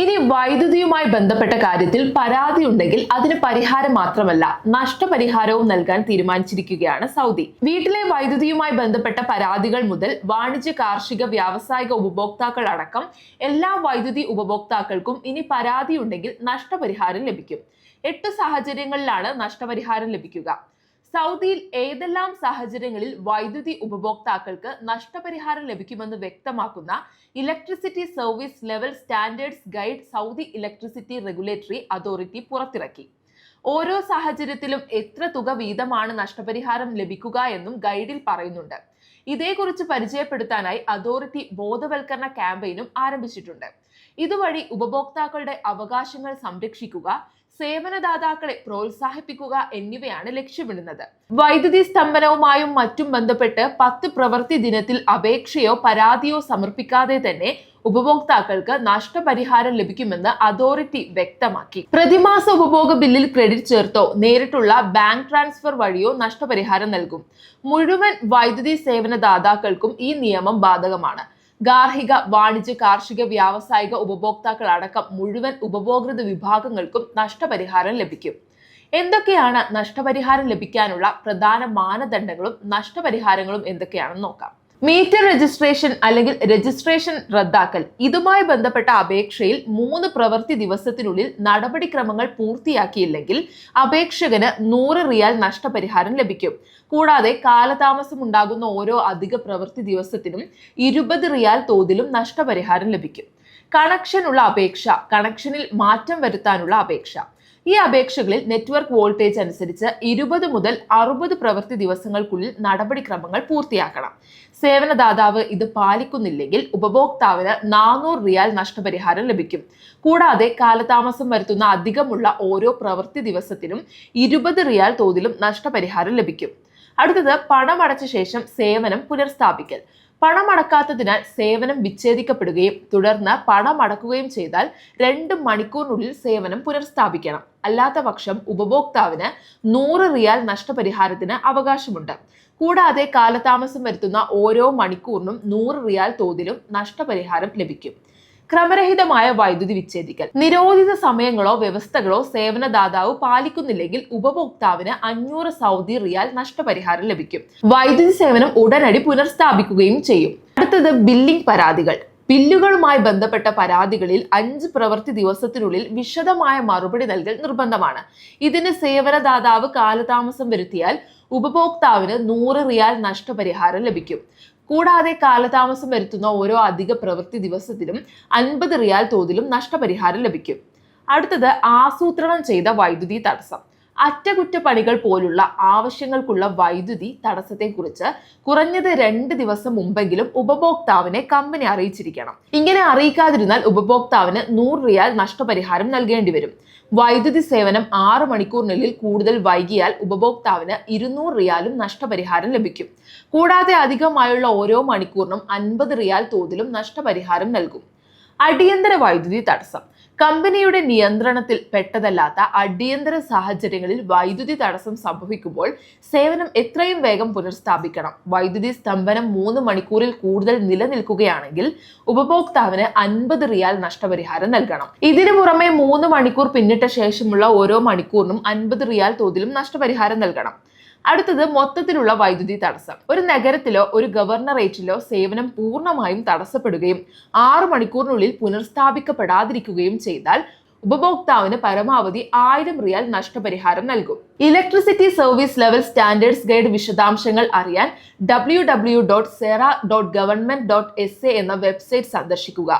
ഇനി വൈദ്യുതിയുമായി ബന്ധപ്പെട്ട കാര്യത്തിൽ പരാതി ഉണ്ടെങ്കിൽ അതിന് പരിഹാരം മാത്രമല്ല നഷ്ടപരിഹാരവും നൽകാൻ തീരുമാനിച്ചിരിക്കുകയാണ് സൗദി. വീട്ടിലെ വൈദ്യുതിയുമായി ബന്ധപ്പെട്ട പരാതികൾ മുതൽ വാണിജ്യ കാർഷിക വ്യാവസായിക ഉപഭോക്താക്കൾ അടക്കം എല്ലാ വൈദ്യുതി ഉപഭോക്താക്കൾക്കും ഇനി പരാതി ഉണ്ടെങ്കിൽ നഷ്ടപരിഹാരം ലഭിക്കും. എട്ട് സാഹചര്യങ്ങളിലാണ് നഷ്ടപരിഹാരം ലഭിക്കുക. സൗദിയിൽ ഏതെല്ലാം സാഹചര്യങ്ങളിൽ വൈദ്യുതി ഉപഭോക്താക്കൾക്ക് നഷ്ടപരിഹാരം ലഭിക്കുമെന്ന് വ്യക്തമാക്കുന്ന electricity service level standards guide Saudi electricity regulatory authority പുറത്തിറക്കി. ഓരോ സാഹചര്യത്തിലും എത്ര തുക വീതമാണ് നഷ്ടപരിഹാരം ലഭിക്കുക എന്നും ഗൈഡിൽ പറയുന്നുണ്ട്. ഇതേക്കുറിച്ച് പരിചയപ്പെടുത്താനായി അതോറിറ്റി ബോധവൽക്കരണ ക്യാമ്പയിനും ആരംഭിച്ചിട്ടുണ്ട്. ഇതുവഴി ഉപഭോക്താക്കളുടെ അവകാശങ്ങൾ സംരക്ഷിക്കുക സേവനദാതാക്കളെ പ്രോത്സാഹിപ്പിക്കുക എന്നിവയാണ് ലക്ഷ്യമിടുന്നത്. വൈദ്യുതി സ്തംഭനവുമായും മറ്റും ബന്ധപ്പെട്ട് പത്ത് പ്രവൃത്തി ദിനത്തിൽ അപേക്ഷയോ പരാതിയോ സമർപ്പിക്കാതെ തന്നെ ഉപഭോക്താക്കൾക്ക് നഷ്ടപരിഹാരം ലഭിക്കുമെന്ന് അതോറിറ്റി വ്യക്തമാക്കി. പ്രതിമാസ ഉപഭോഗ ബില്ലിൽ ക്രെഡിറ്റ് ചേർത്തോ നേരിട്ടുള്ള ബാങ്ക് ട്രാൻസ്ഫർ വഴിയോ നഷ്ടപരിഹാരം നൽകും. മുഴുവൻ വൈദ്യുതി സേവനദാതാക്കൾക്കും ഈ നിയമം ബാധകമാണ്. ഗാർഹിക വാണിജ്യ കാർഷിക വ്യാവസായിക ഉപഭോക്താക്കൾ അടക്കം മുഴുവൻ ഉപഭോക്തൃ വിഭാഗങ്ങൾക്കും നഷ്ടപരിഹാരം ലഭിക്കും. എന്തൊക്കെയാണ് നഷ്ടപരിഹാരം ലഭിക്കാനുള്ള പ്രധാന മാനദണ്ഡങ്ങളും നഷ്ടപരിഹാരങ്ങളും എന്തൊക്കെയാണെന്ന് നോക്കാം. മീറ്റർ രജിസ്ട്രേഷൻ അല്ലെങ്കിൽ രജിസ്ട്രേഷൻ റദ്ദാക്കൽ. ഇതുമായി ബന്ധപ്പെട്ട അപേക്ഷയിൽ മൂന്ന് പ്രവൃത്തി ദിവസത്തിനുള്ളിൽ നടപടിക്രമങ്ങൾ പൂർത്തിയാക്കിയില്ലെങ്കിൽ അപേക്ഷകന് നൂറ് റിയാൽ നഷ്ടപരിഹാരം ലഭിക്കും. കൂടാതെ കാലതാമസം ഉണ്ടാകുന്ന ഓരോ അധിക പ്രവൃത്തി ദിവസത്തിനും ഇരുപത് റിയാൽ തോതിലും നഷ്ടപരിഹാരം ലഭിക്കും. കണക്ഷനുള്ള അപേക്ഷ കണക്ഷനിൽ മാറ്റം വരുത്താനുള്ള അപേക്ഷ. ഈ അപേക്ഷകളിൽ നെറ്റ്വർക്ക് വോൾട്ടേജ് അനുസരിച്ച് ഇരുപത് മുതൽ അറുപത് പ്രവൃത്തി ദിവസങ്ങൾക്കുള്ളിൽ നടപടിക്രമങ്ങൾ പൂർത്തിയാക്കണം. സേവനദാതാവ് ഇത് പാലിക്കുന്നില്ലെങ്കിൽ ഉപഭോക്താവിന് നാനൂറ് റിയാൽ നഷ്ടപരിഹാരം ലഭിക്കും. കൂടാതെ കാലതാമസം വരുത്തുന്ന അധികമുള്ള ഓരോ പ്രവൃത്തി ദിവസത്തിനും ഇരുപത് റിയാൽ തോതിലും നഷ്ടപരിഹാരം ലഭിക്കും. അടുത്തത് പണമടച്ച ശേഷം സേവനം പുനഃസ്ഥാപിക്കൽ പണമടക്കാത്തതിനാൽ സേവനം വിച്ഛേദിക്കപ്പെടുകയും തുടർന്ന് പണമടക്കുകയും ചെയ്താൽ രണ്ട് മണിക്കൂറിനുള്ളിൽ സേവനം പുനഃസ്ഥാപിക്കണം അല്ലാത്ത പക്ഷം ഉപഭോക്താവിന് നൂറ് റിയാൽ നഷ്ടപരിഹാരത്തിന് അവകാശമുണ്ട്. കൂടാതെ കാലതാമസം വരുത്തുന്ന ഓരോ മണിക്കൂറിനും നൂറ് റിയാൽ തോതിലും നഷ്ടപരിഹാരം ലഭിക്കും. ക്രമരഹിതമായ വൈദ്യുതി വിച്ഛേദിക്കൽ. നിരോധിത സമയങ്ങളോ വ്യവസ്ഥകളോ സേവനദാതാവ് പാലിക്കുന്നില്ലെങ്കിൽ ഉപഭോക്താവിന് അഞ്ഞൂറ് സൗദി റിയാൽ നഷ്ടപരിഹാരം ലഭിക്കും. വൈദ്യുതി സേവനം ഉടനടി പുനഃസ്ഥാപിക്കുകയും ചെയ്യും. അടുത്തത് ബില്ലിംഗ് പരാതികൾ. ബില്ലുകളുമായി ബന്ധപ്പെട്ട പരാതികളിൽ അഞ്ച് പ്രവൃത്തി ദിവസത്തിനുള്ളിൽ വിശദമായ മറുപടി നൽകൽ നിർബന്ധമാണ്. ഇതിന് സേവനദാതാവ് കാലതാമസം വരുത്തിയാൽ ഉപഭോക്താവിന് നൂറ് റിയാൽ നഷ്ടപരിഹാരം ലഭിക്കും. കൂടാതെ കാലതാമസം വരുത്തുന്ന ഓരോ അധിക പ്രവൃത്തി ദിവസത്തിലും അൻപത് റിയാൽ തോതിലും നഷ്ടപരിഹാരം ലഭിക്കും. അടുത്തത് ആസൂത്രണം ചെയ്ത വൈദ്യുതി തടസ്സം. അറ്റകുറ്റപ്പണികൾ പോലുള്ള ആവശ്യങ്ങൾക്കുള്ള വൈദ്യുതി തടസ്സത്തെക്കുറിച്ച് കുറഞ്ഞത് രണ്ട് ദിവസം മുമ്പെങ്കിലും ഉപഭോക്താവിനെ കമ്പനി അറിയിച്ചിരിക്കണം. ഇങ്ങനെ അറിയിക്കാതിരുന്നാൽ ഉപഭോക്താവിന് നൂറ് റിയാൽ നഷ്ടപരിഹാരം നൽകേണ്ടി വരും. വൈദ്യുതി സേവനം ആറ് മണിക്കൂറിനുള്ളിൽ കൂടുതൽ വൈകിയാൽ ഉപഭോക്താവിന് ഇരുന്നൂറ് റിയാലും നഷ്ടപരിഹാരം ലഭിക്കും. കൂടാതെ അധികമായുള്ള ഓരോ മണിക്കൂറിനും അൻപത് റിയാൽ തോതിലും നഷ്ടപരിഹാരം നൽകും. അടിയന്തര വൈദ്യുതി തടസ്സം. കമ്പനിയുടെ നിയന്ത്രണത്തിൽ പെട്ടതല്ലാത്ത അടിയന്തര സാഹചര്യങ്ങളിൽ വൈദ്യുതി തടസ്സം സംഭവിക്കുമ്പോൾ സേവനം എത്രയും വേഗം പുനഃസ്ഥാപിക്കണം. വൈദ്യുതി സ്തംഭനം മൂന്ന് മണിക്കൂറിൽ കൂടുതൽ നിലനിൽക്കുകയാണെങ്കിൽ ഉപഭോക്താവിന് അൻപത് റിയാൽ നഷ്ടപരിഹാരം നൽകണം. ഇതിനു പുറമെ മൂന്ന് മണിക്കൂർ പിന്നിട്ട ശേഷമുള്ള ഓരോ മണിക്കൂറിനും അൻപത് റിയാൽ തോതിലും നഷ്ടപരിഹാരം നൽകണം. അടുത്തത് മൊത്തത്തിലുള്ള വൈദ്യുതി തടസ്സം. ഒരു നഗരത്തിലോ ഒരു ഗവർണറേറ്റിലോ സേവനം പൂർണമായും തടസ്സപ്പെടുകയും ആറ് മണിക്കൂറിനുള്ളിൽ പുനഃസ്ഥാപിക്കപ്പെടാതിരിക്കുകയും ചെയ്താൽ ഉപഭോക്താവിന് പരമാവധി ആയിരം റിയാൽ നഷ്ടപരിഹാരം നൽകും. Electricity service level standards guide വിശദാംശങ്ങൾ അറിയാൻ W W dot sera dot government dot S A എന്ന വെബ്സൈറ്റ് സന്ദർശിക്കുക.